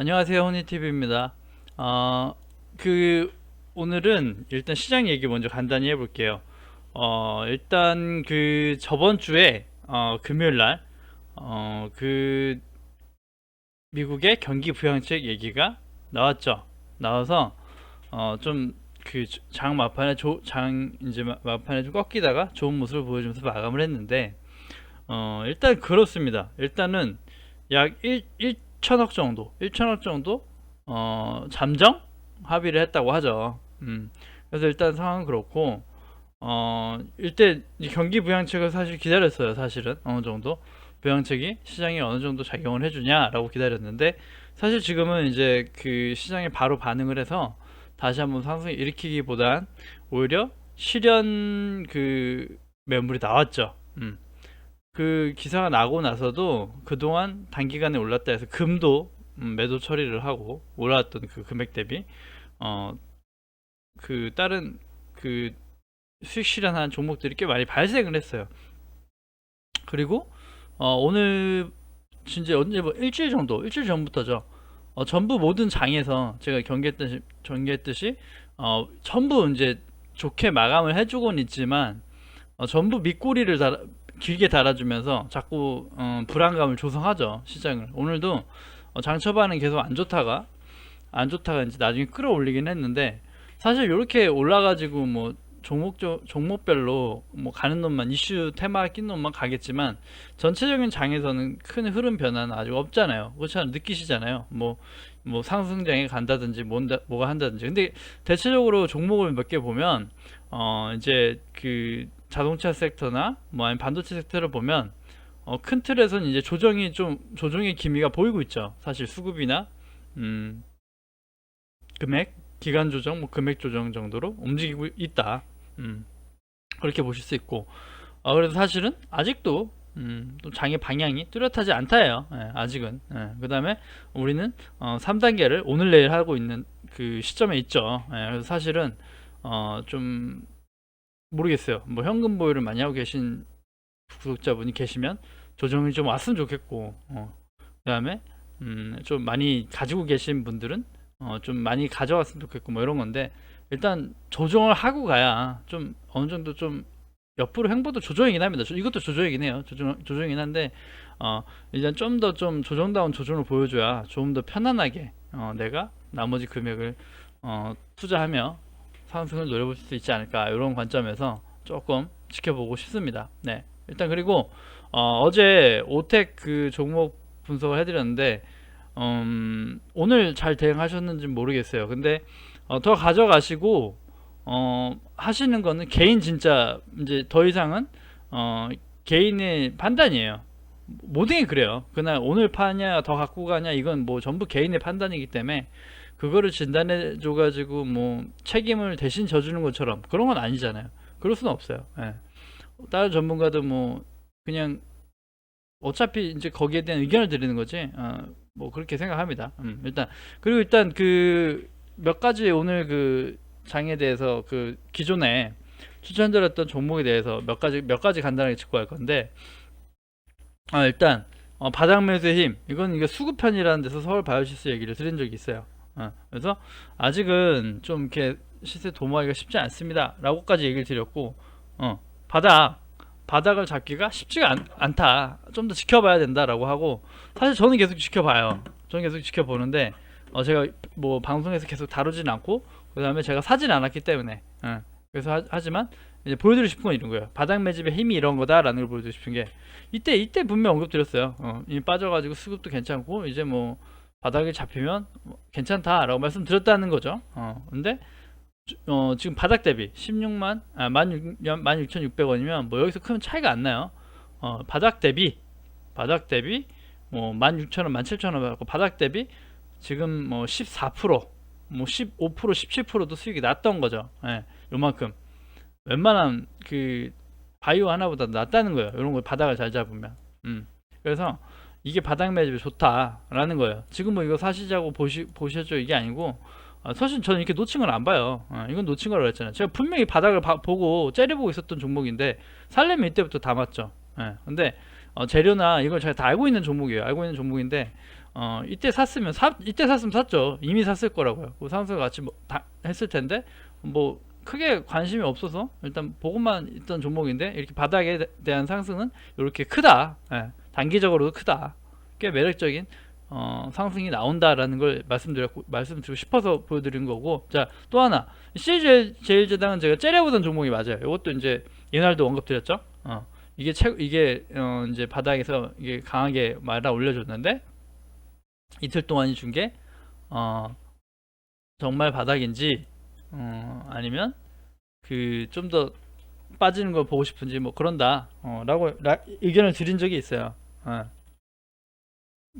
안녕하세요, 호니TV입니다. 어, 그, 오늘은 일단 시장 얘기 먼저 간단히 해볼게요. 어, 일단 그 저번 주에, 어, 금요일 날, 어, 그, 미국의 경기 부양책 얘기가 나왔죠. 나와서, 어, 좀, 그, 장 막판에, 조, 장, 이제 마- 막판에 좀 꺾이다가 좋은 모습을 보여주면서 마감을 했는데, 어, 일단 그렇습니다. 일단은 약 1, 1 천억 정도, 1천억 정도, 어, 잠정 합의를 했다고 하죠. 음. 그래서 일단 상황은 그렇고, 어, 일단 이 경기 부양책을 사실 기다렸어요. 사실은 어느 정도 부양책이 시장에 어느 정도 작용을 해주냐라고 기다렸는데, 사실 지금은 이제 그 시장에 바로 반응을 해서 다시 한번 상승 일으키기보단 오히려 실현 그 매물이 나왔죠. 음. 그 기사가 나고 나서도 그동안 단기간에 올랐다 해서 금도 음, 매도 처리를 하고 올라왔던 그 금액 대비 어 그 다른 그 수익 실현한 종목들이 꽤 많이 발생을 했어요. 그리고 어 오늘 진짜 언제 뭐 일주일 정도 일주일 전부터죠. 어 전부 모든 장에서 제가 경계했듯이 경계했듯이 어 전부 이제 좋게 마감을 해주곤 있지만 어, 전부 밑꼬리를 달아, 길게 달아주면서 자꾸 어, 불안감을 조성하죠 시장을. 오늘도 어, 장 초반은 계속 안 좋다가 안 좋다가 이제 나중에 끌어올리긴 했는데 사실 이렇게 올라가지고 뭐 종목 종목별로 뭐 가는 놈만 이슈 테마 낀 놈만 가겠지만 전체적인 장에서는 큰 흐름 변화는 아직 없잖아요. 그렇잖아요? 느끼시잖아요. 뭐 뭐 상승장에 간다든지 뭔다, 뭐가 한다든지. 근데 대체적으로 종목을 몇 개 보면 어 이제 그 자동차 섹터나 뭐 아니면 반도체 섹터를 보면 어, 큰 틀에서는 이제 조정이 좀 조정의 기미가 보이고 있죠. 사실 수급이나 음, 금액, 기간 조정, 뭐 금액 조정 정도로 움직이고 있다. 음, 그렇게 보실 수 있고, 어, 그래서 사실은 아직도 음, 또 장의 방향이 뚜렷하지 않다예요. 예, 아직은. 예, 그 다음에 우리는 어, 3단계를 오늘 내일 하고 있는 그 시점에 있죠. 예, 그래서 사실은 어, 좀 모르겠어요. 뭐 현금 보유를 많이 하고 계신 구독자분이 계시면 조정이 좀 왔으면 좋겠고, 어, 그다음에 음, 좀 많이 가지고 계신 분들은 어, 좀 많이 가져왔으면 좋겠고 뭐 이런 건데 일단 조정을 하고 가야 좀 어느 정도 좀 옆으로 행보도 조정이긴 합니다. 조- 이것도 조정이긴 해요. 조정 조정이긴 한데 어, 일단 좀 더 좀 조정다운 조정을 보여줘야 좀 더 편안하게 어, 내가 나머지 금액을 어, 투자하며 상승을 노려볼 수 있지 않을까 이런 관점에서 조금 지켜보고 싶습니다. 네, 일단 그리고 어, 제 오텍 그 종목 분석을 해드렸는데 음, 오늘 잘 대응하셨는지 모르겠어요. 근데 어, 더 가져가시고 어, 하시는 거는 개인 진짜 이제 더 이상은 어, 개인의 판단이에요. 모든 게 그래요. 그날 오늘 파냐 더 갖고 가냐 이건 뭐 전부 개인의 판단이기 때문에 그거를 진단해 줘 가지고 뭐 책임을 대신 져주는 것처럼 그런 건 아니잖아요. 그럴 수는 없어요. 예. 다른 전문가도 뭐 그냥 어차피 이제 거기에 대한 의견을 드리는 거지. 어, 뭐 그렇게 생각합니다. 음, 일단 그리고 일단 그 몇 가지 오늘 그 장에 대해서 그 기존에 추천드렸던 종목에 대해서 몇 가지 몇 가지 간단하게 짚고 갈 건데 아 일단 어, 바닥 매수의 힘 이건 이게 수급편이라는 데서 서울 바이오시스 얘기를 드린 적이 있어요. 어, 그래서 아직은 좀 이렇게 시세 도모하기가 쉽지 않습니다. 라고까지 얘기를 드렸고, 어, 바닥, 바닥을 잡기가 쉽지가 않, 않다. 좀 더 지켜봐야 된다라고 하고, 사실 저는 계속 지켜봐요. 저는 계속 지켜보는데, 어, 제가 뭐 방송에서 계속 다루진 않고, 그 다음에 제가 사진 않았기 때문에, 어, 그래서 하, 지만 이제 보여드리고 싶은 건 이런 거예요. 바닥 매집의 힘이 이런 거다라는 걸 보여드리고 싶은 게, 이때, 이때 분명 언급드렸어요. 어, 이미 빠져가지고 수급도 괜찮고, 이제 뭐, 바닥에 잡히면 뭐 괜찮다라고 말씀드렸다는 거죠. 어, 근데 어, 지금 바닥 대비 16만 아, 16,600원이면 뭐 여기서 큰 차이가 안 나요. 어, 바닥 대비 바닥 대비 뭐 16,000원, 17,000원 받고 바닥 대비 지금 뭐 14%, 뭐 15%, 17%도 수익이 났던 거죠. 예. 요만큼. 웬만한 그 바이오 하나보다 낫다는 거예요. 이런 거 바닥을 잘 잡으면. 음. 그래서 이게 바닥 매집이 좋다라는 거예요. 지금 뭐 이거 사시자고 보시 보셨죠? 이게 아니고 아, 사실 저는 이렇게 놓친 걸안 봐요. 아, 이건 놓친 거라고 했잖아요. 제가 분명히 바닥을 봐- 보고 째려보고 있었던 종목인데 살려면 이때부터 담았죠. 예. 근데 어, 재료나 이걸 제가 다 알고 있는 종목이에요. 알고 있는 종목인데 어, 이때 샀으면 사, 이때 샀으면 샀죠. 이미 샀을 거라고요. 그 상승 같이 뭐, 다 했을 텐데 뭐 크게 관심이 없어서 일단 보고만 있던 종목인데 이렇게 바닥에 대- 대한 상승은 이렇게 크다. 예, 단기적으로도 크다. 꽤 매력적인 어, 상승이 나온다라는 걸 말씀드렸고 말씀드리고 싶어서 보여드린 거고 자 또 하나 CJ 제일제당은 제가 째려보던 종목이 맞아요. 이것도 이제 이날도 언급드렸죠. 어, 이게 최 이게 어, 이제 바닥에서 이게 강하게 말아 올려줬는데 이틀 동안이 준게 어, 정말 바닥인지 어, 아니면 그 좀 더 빠지는 걸 보고 싶은지 뭐 그런다 어, 라고 라, 의견을 드린 적이 있어요. 어.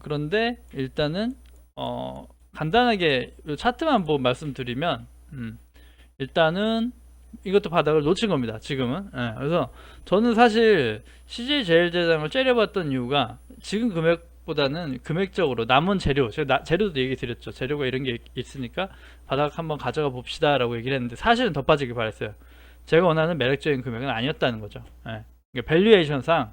그런데 일단은 어, 간단하게 요 차트만 보고 말씀드리면 음, 일단은 이것도 바닥을 놓친 겁니다. 지금은. 예, 그래서 저는 사실 CJ 제일제당을 째려봤던 이유가 지금 금액 보다는 금액적으로 남은 재료, 제가 나- 재료도 얘기 드렸죠. 재료가 이런 게 있- 있으니까 바닥 한번 가져가 봅시다 라고 얘기를 했는데 사실은 더 빠지길 바랬어요. 제가 원하는 매력적인 금액은 아니었다는 거죠. 예. 그러니까 밸류에이션상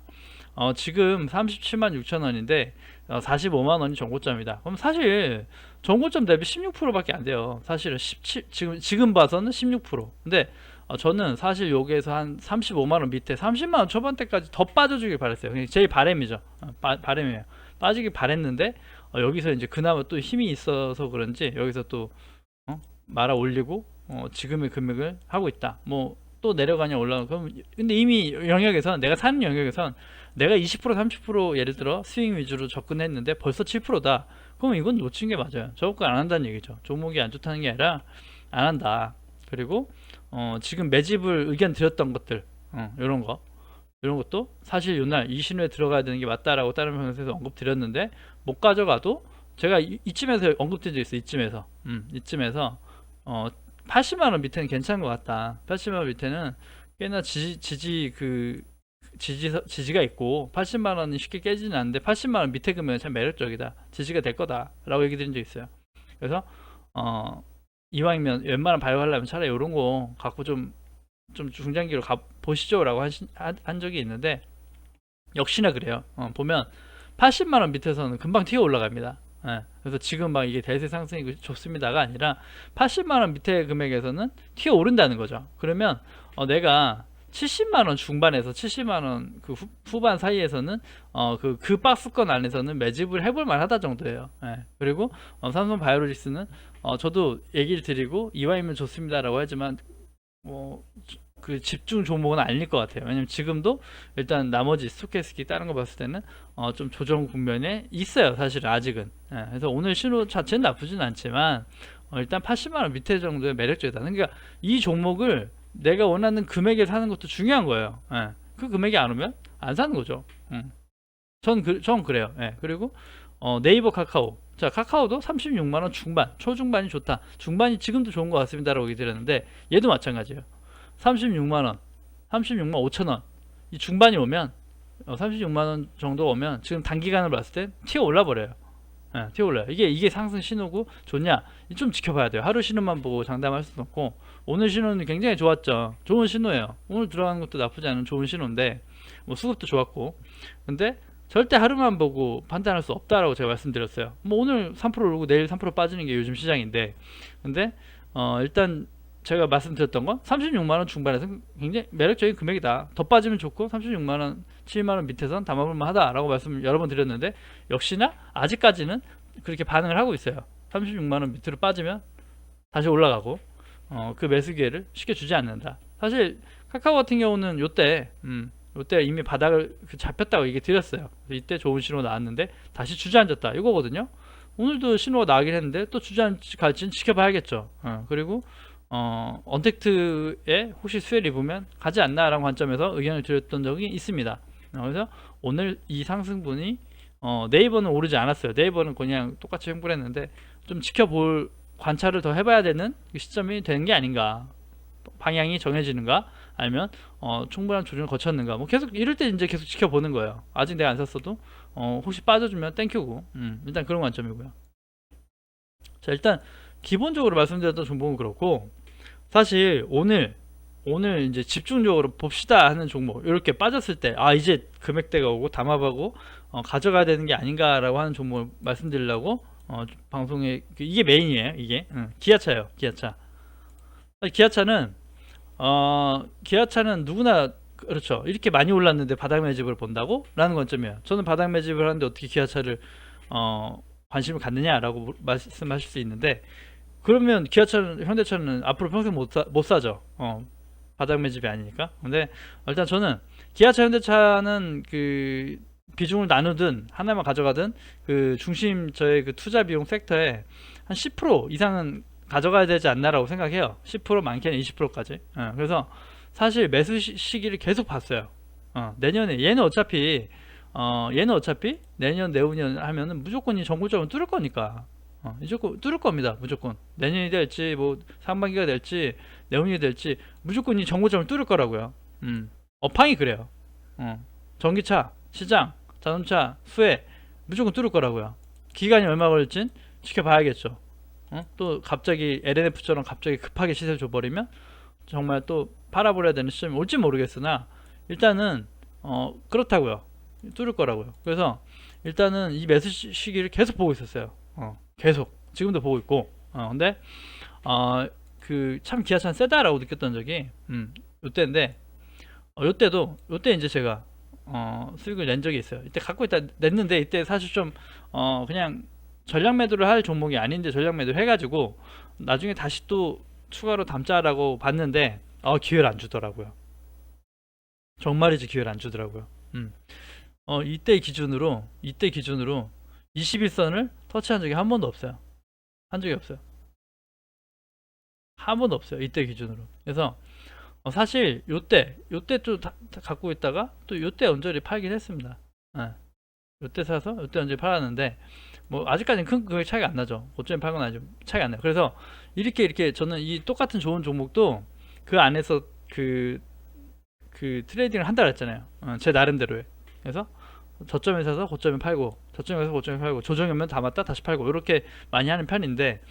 어, 지금 37만 6천 원인데 어, 45만 원이 정고점이다. 그럼 사실 정고점 대비 16%밖에 안 돼요. 사실은 17 지금 지금 봐서는 16%. 근데 어, 저는 사실 여기에서 한 35만 원 밑에 30만 원 초반대까지 더 빠져주길 바랬어요. 그게 제 바람이죠. 어, 바, 바람이에요. 빠지길 바랬는데 어, 여기서 이제 그나마 또 힘이 있어서 그런지 여기서 또 어? 말아 올리고 어, 지금의 금액을 하고 있다. 뭐 또 내려가냐 올라가 그럼 근데 이미 영역에선 내가 사는 영역에선 내가 20% 30% 예를 들어 스윙 위주로 접근했는데 벌써 7%다. 그럼 이건 놓친 게 맞아요. 저거 안 한다는 얘기죠. 종목이 안 좋다는 게 아니라 안 한다. 그리고 어, 지금 매집을 의견 드렸던 것들 어, 이런 거 이런 것도 사실 요날 이 신호에 들어가야 되는 게 맞다라고 다른 방송에서 언급 드렸는데 못 가져가도 제가 이, 이쯤에서 언급드린 적 있어요. 이쯤에서 음, 이쯤에서 어, 80만 원 밑에는 괜찮은 것 같다. 80만 원 밑에는 꽤나 지지, 지지 그 지지 지지가 있고 80만 원이 쉽게 깨지는 않는데 80만 원 밑에 금액은 참 매력적이다. 지지가 될 거다라고 얘기 드린 적 있어요. 그래서 어 이왕이면 웬만한 발효하려면 차라리 이런 거 갖고 좀 좀 중장기로 가 보시죠라고 한, 한 적이 있는데 역시나 그래요. 어, 보면 80만 원 밑에서는 금방 튀어 올라갑니다. 예, 그래서 지금 막 이게 대세 상승이 좋습니다가 아니라 80만 원 밑에 금액에서는 튀어 오른다는 거죠. 그러면 어, 내가 70만 원 중반에서 70만 원 그 후반 사이에서는 어그 그 박스권 안에서는 매집을 해볼 만하다 정도예요. 예. 그리고 어, 삼성 바이오로직스는 어, 저도 얘기를 드리고 이와이면 좋습니다라고 하지만 뭐 그 집중 종목은 아닐 것 같아요. 왜냐면 지금도 일단 나머지 스토캐스키 다른 거 봤을 때는 어, 좀 조정 국면에 있어요. 사실 아직은. 예. 그래서 오늘 신호 자체는 나쁘진 않지만 어, 일단 80만 원 밑에 정도의 매력적이다. 그러니까 이 종목을 내가 원하는 금액에 사는 것도 중요한 거예요. 예. 그 금액이 안 오면 안 사는 거죠. 음. 전, 그, 전 그래요. 예. 그리고 어, 네이버 카카오. 자, 카카오도 36만 원 중반, 초중반이 좋다. 중반이 지금도 좋은 것 같습니다 라고 얘기드렸는데 얘도 마찬가지예요. 36만 원, 36만 5천 원. 이 중반이 오면 어, 36만 원 정도 오면 지금 단기간으로 봤을 때 튀어 올라 버려요. 예, 튀어 올라요. 이게 이게 상승 신호고 좋냐? 좀 지켜봐야 돼요. 하루 신호만 보고 장담할 수는 없고 오늘 신호는 굉장히 좋았죠. 좋은 신호예요. 오늘 들어가는 것도 나쁘지 않은 좋은 신호인데 뭐 수급도 좋았고 근데 절대 하루만 보고 판단할 수 없다라고 제가 말씀드렸어요. 뭐 오늘 3% 오르고 내일 3% 빠지는 게 요즘 시장인데 근데 어 일단 제가 말씀드렸던 건 36만 원 중반에서 굉장히 매력적인 금액이다. 더 빠지면 좋고 36만 원, 7만 원 밑에선 담아볼 만하다라고 말씀 여러 번 드렸는데 역시나 아직까지는 그렇게 반응을 하고 있어요. 36만 원 밑으로 빠지면 다시 올라가고 어, 그 매수 기회를 쉽게 주지 않는다. 사실 카카오 같은 경우는 요때 음, 요때 이미 바닥을 그 잡혔다고 얘기 드렸어요. 이때 좋은 신호 나왔는데 다시 주저앉았다 이거거든요. 오늘도 신호가 나긴 했는데 또 주저앉을지는 지켜봐야겠죠. 어, 그리고 어, 언택트에 혹시 수혜를 입으면 가지 않나라는 관점에서 의견을 드렸던 적이 있습니다. 어, 그래서 오늘 이 상승분이 어, 네이버는 오르지 않았어요. 네이버는 그냥 똑같이 횡보했는데 좀 지켜볼 관찰을 더 해봐야 되는 시점이 되는 게 아닌가. 방향이 정해지는가? 아니면 어, 충분한 조정을 거쳤는가? 뭐 계속 이럴 때 이제 계속 지켜보는 거예요. 아직 내가 안 샀어도 어, 혹시 빠져주면 땡큐고 음, 일단 그런 관점이고요. 자 일단 기본적으로 말씀드렸던 종목은 그렇고 사실 오늘 오늘 이제 집중적으로 봅시다 하는 종목 이렇게 빠졌을 때 아 이제 금액대가 오고 담합하고 어, 가져가야 되는 게 아닌가라고 하는 종목을 말씀드리려고 어, 방송에 그- 이게 메인이에요 이게 응, 기아차예요 기아차 기아차는 어 기아차는 누구나 그렇죠. 이렇게 많이 올랐는데 바닥 매집을 본다고? 라는 관점이에요. 저는 바닥 매집을 하는데 어떻게 기아차를 어 관심을 갖느냐라고 물- 말씀하실 수 있는데 그러면 기아차는 현대차는 앞으로 평생 못, 사, 못 사죠. 어 바닥 매집이 아니니까. 근데 일단 저는 기아차 현대차는 그 비중을 나누든 하나만 가져가든 그 중심 저의 그 투자 비용 섹터에 한 10% 이상은 가져가야 되지 않나라고 생각해요. 10% 많게는 20%까지. 그래서 사실 매수 시- 시기를 계속 봤어요. 어, 내년에 얘는 어차피 어, 얘는 어차피 내년 내후년 하면은 무조건 이 정고점을 뚫을 거니까. 어, 무조건 뚫을 겁니다. 무조건 내년이 될지 뭐 상반기가 될지 내후년이 될지 무조건 이 정고점을 뚫을 거라고요. 음. 업황이 그래요. 어. 전기차, 시장, 자동차, 수혜 무조건 뚫을 거라고요. 기간이 얼마 걸릴진 지켜봐야겠죠. 어? 또 갑자기 LNF처럼 갑자기 급하게 시세를 줘버리면 정말 또 팔아버려야 되는 시점이 올지 모르겠으나 일단은 어 그렇다고요. 뚫을 거라고요. 그래서 일단은 이 매수 시- 시기를 계속 보고 있었어요. 어, 계속 지금도 보고 있고. 어, 근데 어 그 참 기아차는 세다라고 느꼈던 적이 음 요때인데 어, 요때도 요때 이제 제가 어 수익을 낸 적이 있어요. 이때 갖고 있다 냈는데 이때 사실 좀 어 그냥 전략 매도를 할 종목이 아닌데 전략 매도 해가지고 나중에 다시 또 추가로 담자라고 봤는데 어 기회를 안 주더라고요. 정말이지 기회를 안 주더라고요. 음. 어 이때 기준으로 이때 기준으로 21선을 터치한 적이 한 번도 없어요. 한 적이 없어요. 한 번도 없어요. 이때 기준으로. 그래서 어, 사실 요때 요때 또 다- 다 갖고 있다가 또 요때 언저리 팔긴 했습니다. 예. 요때 사서 요때 언저리 팔았는데 뭐 아직까지는 큰 그게 차이가 안 나죠. 고점에 팔건 아니죠. 차이가 안 나요. 그래서 이렇게 이렇게 저는 이 똑같은 좋은 종목도 그 안에서 그, 그 트레이딩을 한다 그랬잖아요. 어, 제 나름대로의. 그래서 저점에 사서 고점에 팔고 저점에 사서 고점에 팔고 조정이 오면 담았다 다시 팔고 이렇게 많이 하는 편인데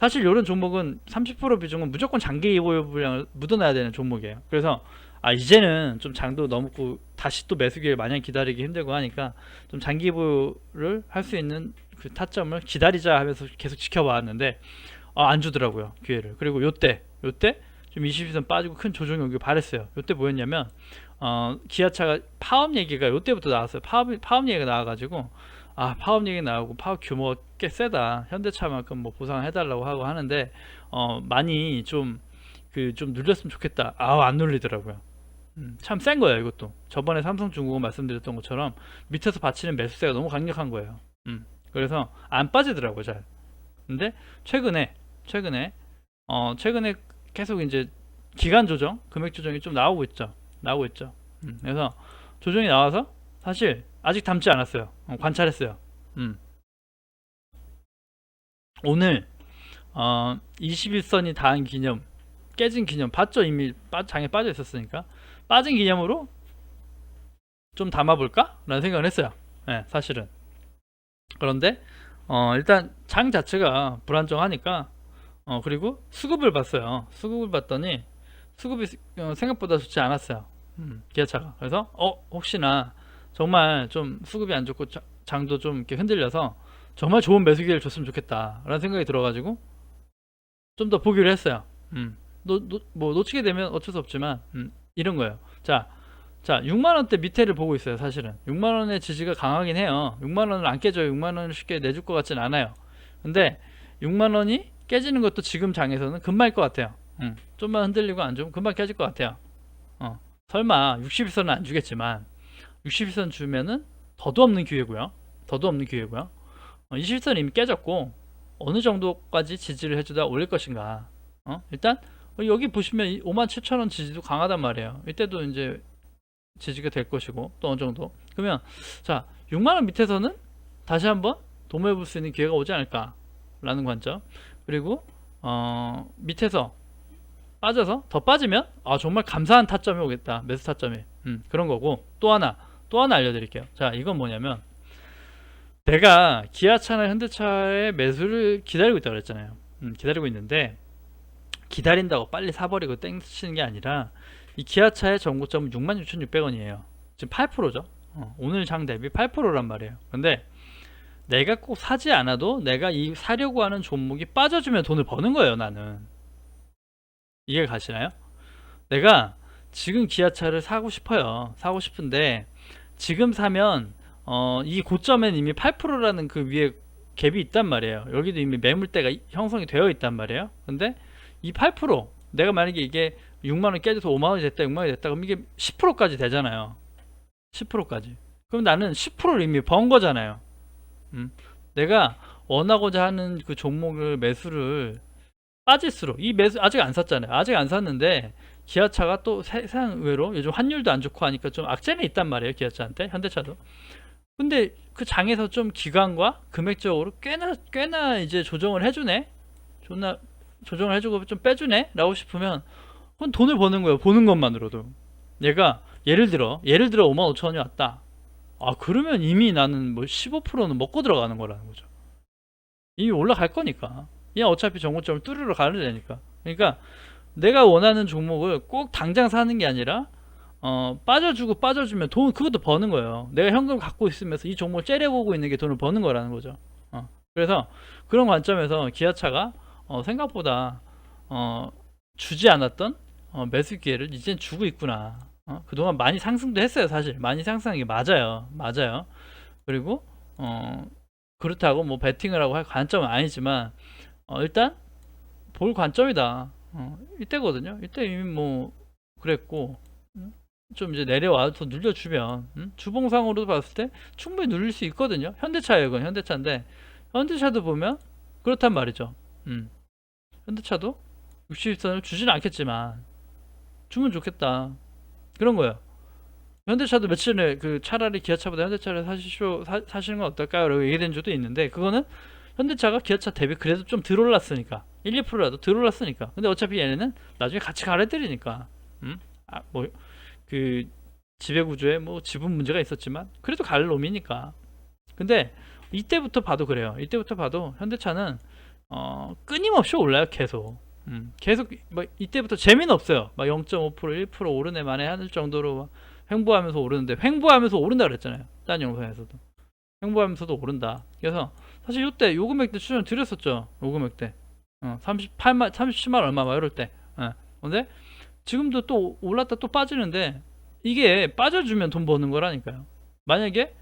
사실 이런 종목은 30% 비중은 무조건 장기 보유 물량을 묻어놔야 되는 종목이에요. 그래서 아 이제는 좀 장도 넘고 다시 또 매수기를 마냥 기다리기 힘들고 하니까 좀 장기 보유를 할 수 있는 그 타점을 기다리자 하면서 계속 지켜봤는데 아, 안 주더라고요 기회를. 그리고 요때 요때 좀 22선 빠지고 큰 조정이 오길 바랬어요. 요때 뭐였냐면 어, 기아차가 파업 얘기가 요때부터 나왔어요. 파업 파업 얘기가 나와가지고 아 파업 얘기 나오고 파업 규모가 꽤 세다. 현대차만큼 뭐 보상해달라고 하고 하는데 어 많이 좀 그좀 눌렸으면 좋겠다. 아안 눌리더라고요. 음, 참센 거예요 이것도. 저번에 삼성중공업 말씀드렸던 것처럼 밑에서 받치는 매수세가 너무 강력한 거예요. 음, 그래서 안 빠지더라고요 잘. 근데 최근에 최근에 어 최근에 계속 이제 기간 조정, 금액 조정이 좀 나오고 있죠. 나오고 있죠. 음, 그래서 조정이 나와서 사실 아직 담지 않았어요. 어, 관찰했어요. 음. 오늘 어, 21선이 닿은 기념, 깨진 기념 봤죠? 이미 빠, 장에 빠져 있었으니까 빠진 기념으로 좀 담아볼까? 라는 생각을 했어요. 네, 사실은. 그런데 어, 일단 장 자체가 불안정하니까 어, 그리고 수급을 봤어요. 수급을 봤더니 수급이 어, 생각보다 좋지 않았어요. 음, 기아차가. 그래서 어 혹시나 정말 좀 수급이 안 좋고 자- 장도 좀 이렇게 흔들려서 정말 좋은 매수 기회를 줬으면 좋겠다라는 생각이 들어가지고 좀 더 보기로 했어요. 음, 놓, 놓, 뭐 놓치게 되면 어쩔 수 없지만 음, 이런 거예요. 자, 자 6만 원대 밑에를 보고 있어요. 사실은 6만 원의 지지가 강하긴 해요. 6만 원을 안 깨져요. 6만 원을 쉽게 내줄 것 같진 않아요. 근데 6만 원이 깨지는 것도 지금 장에서는 금방일 것 같아요. 음, 좀만 흔들리고 안 좋으면 금방 깨질 것 같아요. 어, 설마 60일선은 안 주겠지만 60일선 주면은 더도 없는 기회고요. 더도 없는 기회고요. 어, 20일선 이미 깨졌고 어느 정도까지 지지를 해주다 올릴 것인가. 어? 일단 어, 여기 보시면 5만 7천 원 지지도 강하단 말이에요. 이때도 이제 지지가 될 것이고 또 어느 정도. 그러면 자 6만 원 밑에서는 다시 한번 도모해 볼 수 있는 기회가 오지 않을까라는 관점. 그리고 어, 밑에서 빠져서 더 빠지면 아 정말 감사한 타점이 오겠다 매수 타점이 음, 그런 거고 또 하나 또 하나 알려드릴게요 자 이건 뭐냐면 내가 기아차나 현대차의 매수를 기다리고 있다고 그랬잖아요 음, 기다리고 있는데 기다린다고 빨리 사버리고 땡치는 게 아니라 이 기아차의 정고점은 66,600원이에요. 지금 8%죠. 어, 오늘 장 대비 8%란 말이에요. 근데 내가 꼭 사지 않아도 내가 이 사려고 하는 종목이 빠져주면 돈을 버는 거예요, 나는. 이해 가시나요? 내가 지금 기아차를 사고 싶어요. 사고 싶은데 지금 사면 어, 이 고점엔 이미 8%라는 그 위에 갭이 있단 말이에요. 여기도 이미 매물대가 이- 형성이 되어 있단 말이에요. 근데 이 8% 내가 만약에 이게 6만 원 깨져서 5만 원이 됐다, 6만 원이 됐다 그럼 이게 10%까지 되잖아요. 10%까지. 그럼 나는 10%를 이미 번 거잖아요. 음. 내가 원하고자 하는 그 종목을 매수를 빠질수록 이 매수 아직 안 샀잖아요. 아직 안 샀는데 기아차가 또 세상 의외로 요즘 환율도 안 좋고 하니까 좀 악재는 있단 말이에요. 기아차한테 현대차도. 근데 그 장에서 좀 기간과 금액적으로 꽤나 꽤나 이제 조정을 해주네. 존나 조정을 해주고 좀 빼주네 라고 싶으면 그건 돈을 버는 거예요. 보는 것만으로도. 얘가 예를 들어 예를 들어 5만 5천 원이 왔다. 아 그러면 이미 나는 뭐 15%는 먹고 들어가는 거라는 거죠. 이미 올라갈 거니까. 얘 어차피 정고점을 뚫으러 가는 데니까. 그러니까 내가 원하는 종목을 꼭 당장 사는 게 아니라 어, 빠져주고 빠져주면 돈 그것도 버는 거예요. 내가 현금 갖고 있으면서 이 종목을 째려보고 있는 게 돈을 버는 거라는 거죠. 어, 그래서 그런 관점에서 기아차가 어, 생각보다 어, 주지 않았던 어, 매수 기회를 이젠 주고 있구나. 어, 그동안 많이 상승도 했어요, 사실. 많이 상승한 게 맞아요. 맞아요. 그리고 어, 그렇다고 뭐 베팅을 하고 할 관점은 아니지만 어, 일단 볼 관점이다. 어, 이때거든요. 이때 이미 뭐 그랬고 음, 좀 이제 내려와서 눌려주면 음? 주봉상으로 봤을 때 충분히 눌릴 수 있거든요. 현대차예요, 이건 현대차인데 현대차도 보면 그렇단 말이죠. 음. 현대차도 60선을 주지는 않겠지만 주면 좋겠다. 그런 거예요. 현대차도 며칠 전에 그 차라리 기아차보다 현대차를 사시쇼 사, 사시는 건 어떨까요? 라고 얘기된 적도 있는데 그거는 현대차가 기아차 대비 그래도 좀 덜 올랐으니까 1, 2%라도 덜 올랐으니까 근데 어차피 얘네는 나중에 같이 가래들이니까 음? 아, 뭐그 지배구조에 뭐 지분 문제가 있었지만 그래도 갈 놈이니까 근데 이때부터 봐도 그래요 이때부터 봐도 현대차는 어, 끊임없이 올라요 계속. 음, 계속 뭐 이때부터 재미는 없어요. 막 0.5% 1% 오르네 만에 하는 정도로 막 횡보하면서 오르는데 횡보하면서 오른다 그랬잖아요 딴 영상에서도. 횡보하면서도 오른다. 그래서 사실 이때 요 금액 대 추천 드렸었죠 요 금액 대 어, 38만 37만 얼마 막 이럴 때. 예. 근데 지금도 또 올랐다 또 빠지는데 이게 빠져주면 돈 버는 거라니까요. 만약에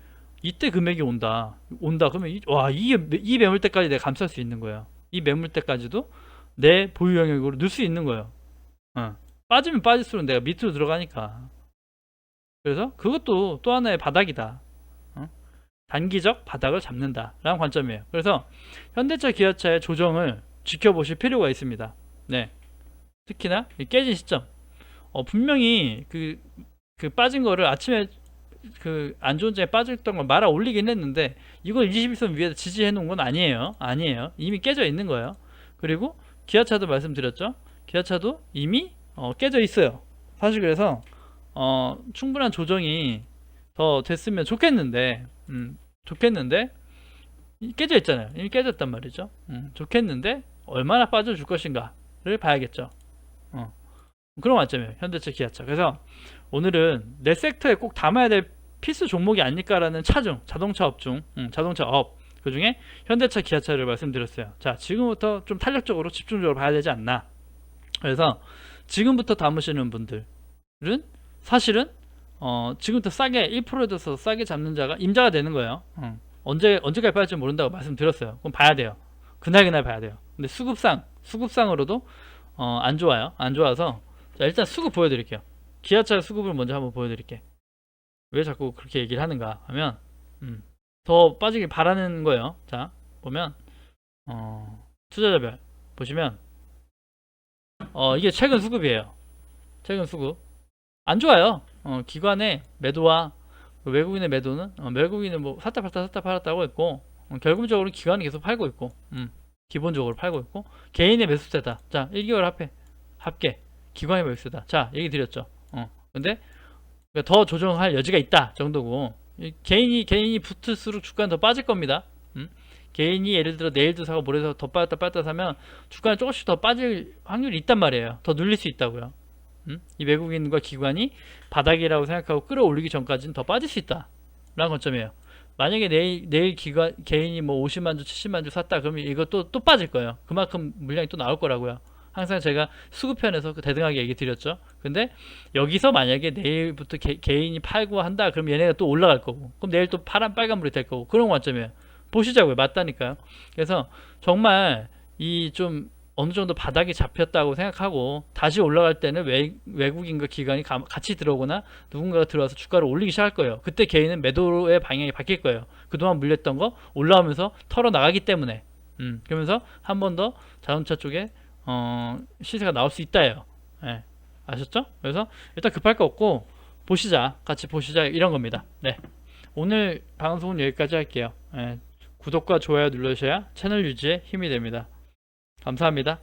이때 금액이 온다 온다 그러면 이, 와 매- 이 매물대까지 내가 감쌀 수 있는 거예요 이 매물대까지도 내 보유 영역으로 넣을 수 있는 거예요. 어. 빠지면 빠질수록 내가 밑으로 들어가니까. 그래서 그것도 또 하나의 바닥이다. 어? 단기적 바닥을 잡는다라는 관점이에요. 그래서 현대차 기아차의 조정을 지켜보실 필요가 있습니다. 네. 특히나 이 깨진 시점. 어, 분명히 그, 그 빠진 거를 아침에 그 안 좋은 점에 빠졌던 걸 말아 올리긴 했는데 이걸 21선 위에다 지지해 놓은 건 아니에요 아니에요 이미 깨져 있는 거예요 그리고 기아차도 말씀드렸죠 기아차도 이미 어, 깨져 있어요 사실 그래서 어, 충분한 조정이 더 됐으면 좋겠는데 음, 좋겠는데 이- 깨져 있잖아요 이미 깨졌단 말이죠 음, 좋겠는데 얼마나 빠져줄 것인가를 봐야겠죠 어. 그런 관점이에요. 현대차, 기아차. 그래서 오늘은 내 섹터에 꼭 담아야 될 필수 종목이 아닐까라는 차중, 자동차 업 중, 음, 자동차 업. 그 중에 현대차, 기아차를 말씀드렸어요. 자, 지금부터 좀 탄력적으로 집중적으로 봐야 되지 않나. 그래서 지금부터 담으시는 분들은 사실은 어, 지금부터 싸게 1%에 서 싸게 잡는 자가 임자가 되는 거예요. 음. 언제 언제까지 빠질지 모른다고 말씀드렸어요. 그럼 봐야 돼요. 그날 그날 봐야 돼요. 근데 수급상 수급상으로도 어, 안 좋아요. 안 좋아서 자, 일단 수급 보여드릴게요. 기아차 수급을 먼저 한번 보여드릴게. 왜 자꾸 그렇게 얘기를 하는가 하면, 음, 더 빠지길 바라는 거예요. 자, 보면, 어, 투자자별, 보시면, 어, 이게 최근 수급이에요. 최근 수급. 안 좋아요. 어, 기관의 매도와 그 외국인의 매도는, 어, 외국인은 뭐 샀다 팔다 샀다 팔았다고 했고, 어, 결국적으로 기관이 계속 팔고 있고, 음, 기본적으로 팔고 있고, 개인의 매수세다. 자, 1개월 합해. 합계. 기관의 매수다. 자, 얘기 드렸죠. 어. 근데 그러니까 더 조정할 여지가 있다 정도고 이 개인이 개인이 붙을수록 주가는 더 빠질 겁니다. 음? 개인이 예를 들어 내일도 사고 모레도 더 빠졌다 빠졌다 사면 주가는 조금씩 더 빠질 확률이 있단 말이에요. 더 눌릴 수 있다고요. 음? 이 외국인과 기관이 바닥이라고 생각하고 끌어올리기 전까지는 더 빠질 수 있다. 라는 관점이에요. 만약에 내일 내일 기관 개인이 뭐 50만 주, 70만 주 샀다 그러면 또또 빠질 거예요. 그만큼 물량이 또 나올 거라고요. 항상 제가 수급편에서 그 대등하게 얘기 드렸죠. 근데 여기서 만약에 내일부터 개, 개인이 팔고 한다 그럼 얘네가 또 올라갈 거고 그럼 내일 또 파란 빨간불이 될 거고 그런 관점이에요. 보시자고요. 맞다니까요. 그래서 정말 이 좀 어느 정도 바닥이 잡혔다고 생각하고 다시 올라갈 때는 외, 외국인과 기관이 가- 같이 들어오거나 누군가가 들어와서 주가를 올리기 시작할 거예요. 그때 개인은 매도의 방향이 바뀔 거예요. 그동안 물렸던 거 올라오면서 털어 나가기 때문에. 음, 그러면서 한 번 더 자동차 쪽에 어, 시세가 나올 수 있다예요. 예. 아셨죠? 그래서 일단 급할 거 없고 보시자. 같이 보시자 이런 겁니다. 네. 오늘 방송은 여기까지 할게요. 예. 구독과 좋아요 눌러주셔야 채널 유지에 힘이 됩니다. 감사합니다.